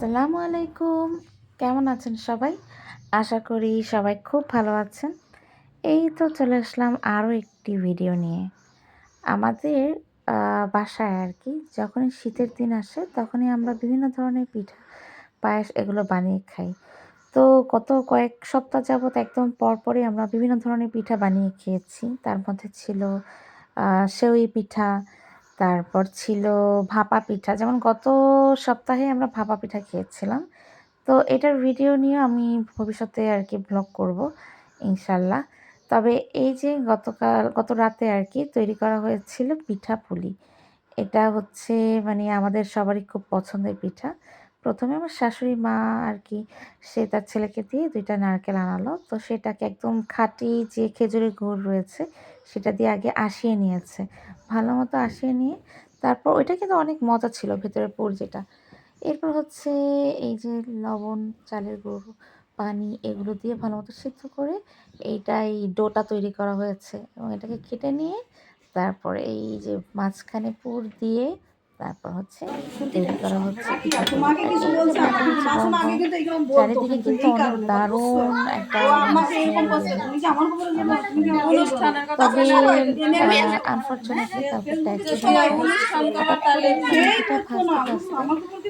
আসসালামু আলাইকুম। কেমন আছেন সবাই? আশা করি সবাই খুব ভালো আছেন। এই তো চলে আসলাম আরও একটি ভিডিও নিয়ে। আমাদের বাসায় আর কি যখনই শীতের দিন আসে তখনই আমরা বিভিন্ন ধরনের পিঠা, পায়েস এগুলো বানিয়ে খাই। তো গত কয়েক সপ্তাহ যাবৎ একদম পরপরই আমরা বিভিন্ন ধরনের পিঠা বানিয়ে খেয়েছি। তার মধ্যে ছিল সেউই পিঠা তারপর ছিল ভাপা পিঠা। যেমন গত সপ্তাহে আমরা ভাপা পিঠা খেয়েছিলাম। তো এটার ভিডিও নিয়ে আমি ভবিষ্যতে আর কি ব্লগ করব ইনশাল্লাহ তবে এই যে গতকাল, গত রাতে আর কি তৈরি করা হয়েছিল পিঠা পুলি। এটা হচ্ছে মানে আমাদের সবারই খুব পছন্দের পিঠা। প্রথমে আমার শাশুড়ি মা আর কি সে তার ছেলেকে দিয়ে দুইটা নারকেল আনালো। তো সেটাকে একদম খাঁটি যে খেজুরের গুড় রয়েছে, সেটা দিয়ে আগে আসিয়ে নিয়েছে। ভালো মতো আসিয়ে নিয়ে তারপর ওইটা কিন্তু অনেক মজা ছিল ভেতরের পুর যেটা। এরপর হচ্ছে এই যে লবণ, চালের গুঁড়ো, পানি এগুলো দিয়ে ভালো মতো সিদ্ধ করে এইটাই ডোটা তৈরি করা হয়েছে। এবং এটাকে কেটে নিয়ে তারপর এই যে মাঝখানে পুর দিয়ে তারপর হচ্ছে তৈরি করা হচ্ছে চারিদিকে কিন্তু অনেক দারুণ একটা তবে আনফর্চুনেটলি কাউকে ট্যাক্স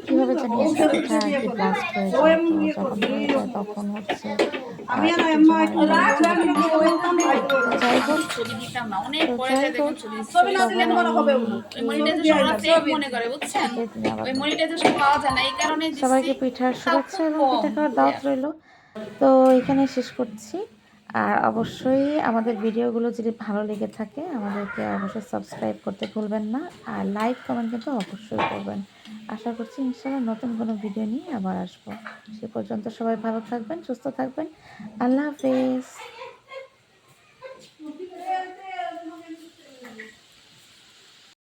কীভাবে জানি একটা। ব্লাস্ট হয়ে যায়। তখন হচ্ছে মনে সবাইকে পিঠার শুভেচ্ছা এবং পিঠা খাওয়ার দাওয়াত রইল। তো এখানে শেষ করছি। আর অবশ্যই আমাদের ভিডিওগুলো যদি ভালো লেগে থাকে, আমাদেরকে অবশ্যই সাবস্ক্রাইব করতে ভুলবেন না আর লাইক কমেন্ট কিন্তু অবশ্যই করবেন। আশা করছি ইনশাআল্লাহ নতুন কোনো ভিডিও নিয়ে আবার আসব। সে পর্যন্ত সবাই ভালো থাকবেন, সুস্থ থাকবেন। আল্লাহ হাফেজ।